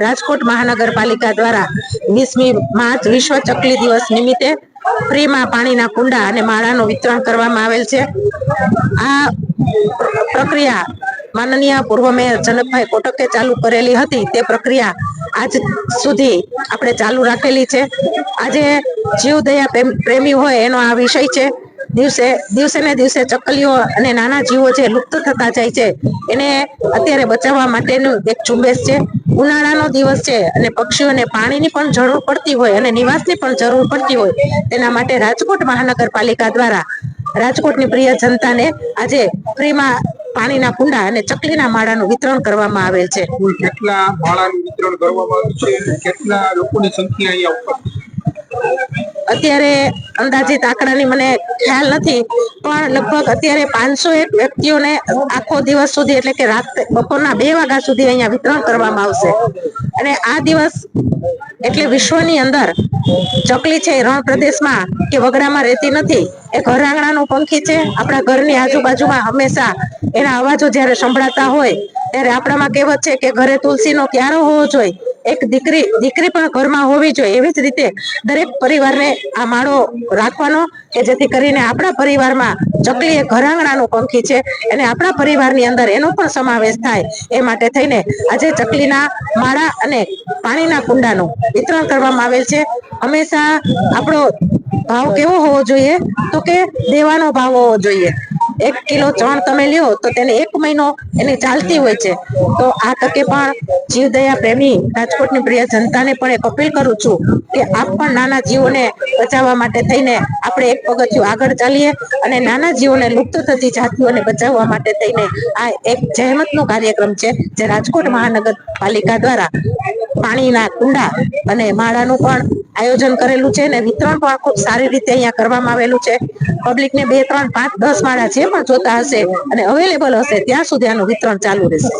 રાજકોટ મહાનગરપાલિકા દ્વારા વીસમી માર્ચ વિશ્વ ચકલી દિવસ નિમિત્તે ફ્રીમાં પાણીના કુંડા અને માળાનું વિતરણ કરવામાં આવેલ છે. આ પ્રક્રિયા માનનીય પૂર્વ મેયર જનકભાઈ કોટકે ચાલુ કરેલી હતી. તે પ્રક્રિયા આજ સુધી આપણે ચાલુ રાખેલી છે. આજે જીવદયા પ્રેમ- પ્રેમી હોય એનો આ વિષય છે. દિવસે દિવસે ને દિવસે ચકલીઓ અને નાના જીવો જે લુપ્ત થતા જાય છે, એને અત્યારે બચાવવા માટેનું એક ઝુંબેશ છે. ઉનાળાનો દિવસ છે અને પક્ષીઓને પાણીની પણ જરૂર પડતી હોય અને નિવાસની પણ જરૂર પડતી હોય, તેના માટે રાજકોટ મહાનગરપાલિકા દ્વારા રાજકોટની પ્રિય જનતાને આજે ફ્રીમાં પાણીના કુંડા અને ચકલીના માળાનું વિતરણ કરવામાં આવેલ છે. કેટલા માળાનું વિતરણ કરવામાં આવ્યું છે? કેટલા લોકોની સંખ્યા અહીંયા ઉપસ્થિત અત્યારે અંદાજિત આંકડાની મને ખ્યાલ નથી, પણ લગભગ અત્યારે પાંચસો એક વ્યક્તિઓને આખો દિવસ સુધી એટલે કે રાત બપોરના બે વાગ્યા સુધી અહીંયા વિતરણ કરવામાં આવશે. અને આ દિવસ એટલે વિશ્વની અંદર ચકલી છે રણ પ્રદેશમાં કે વગડામાં રહેતી નથી, એ ઘર આંગણાનું પંખી છે. આપણા ઘરની આજુબાજુમાં હંમેશા એના અવાજો જ્યારે સંભળાતા હોય, ત્યારે આપણામાં કહેવત છે કે ઘરે તુલસીનો ક્યારો હોવો જોઈએ. એક દીકરી દીકરી પણ ઘરમાં હોવી જોઈએ. એવી જ રીતે દરેક પરિવારને આ માળો રાખવાનો કે જેથી કરીને આપણા પરિવારમાં ચકલી એ ઘરાંગણાનું પંખી છે અને આપણા પરિવારની અંદર એનો પણ સમાવેશ થાય એ માટે થઈને આજે ચકલીના માળા અને પાણીના કુંડાનું વિતરણ કરવામાં આવેલ છે. હંમેશા આપણો ભાવ કેવો હોવો જોઈએ? તો કે દેવાનો ભાવ હોવો જોઈએ. એક કિલો ચણ તમે લ્યો, તો તેને એક મહિનો એની ચાલતી હોય છે. તો આ તકે પણ જીવદયા પ્રેમી રાજકોટની પ્રિય જનતાને પણ એક અપીલ કરું છું કે આપ પણ નાના જીવોને બચાવવા માટે થઈને આપણે એક પગથિયું આગળ ચાલીએ અને નાના જીવોને લુપ્ત થતી જાતિઓને બચાવવા માટે થઈને આ એક જહેમતનો કાર્યક્રમ છે જે રાજકોટ મહાનગરપાલિકા દ્વારા પાણીના કુંડા અને માળાનું પણ આયોજન કરેલું છે અને વિતરણ પણ ખૂબ સારી રીતે અહીંયા કરવામાં આવેલું છે. પબ્લિકને બે, ત્રણ, પાંચ, દસ માળા જે પણ જોતા હશે અને અવેલેબલ હશે, ત્યાં સુધી આનું વિતરણ ચાલુ રહેશે.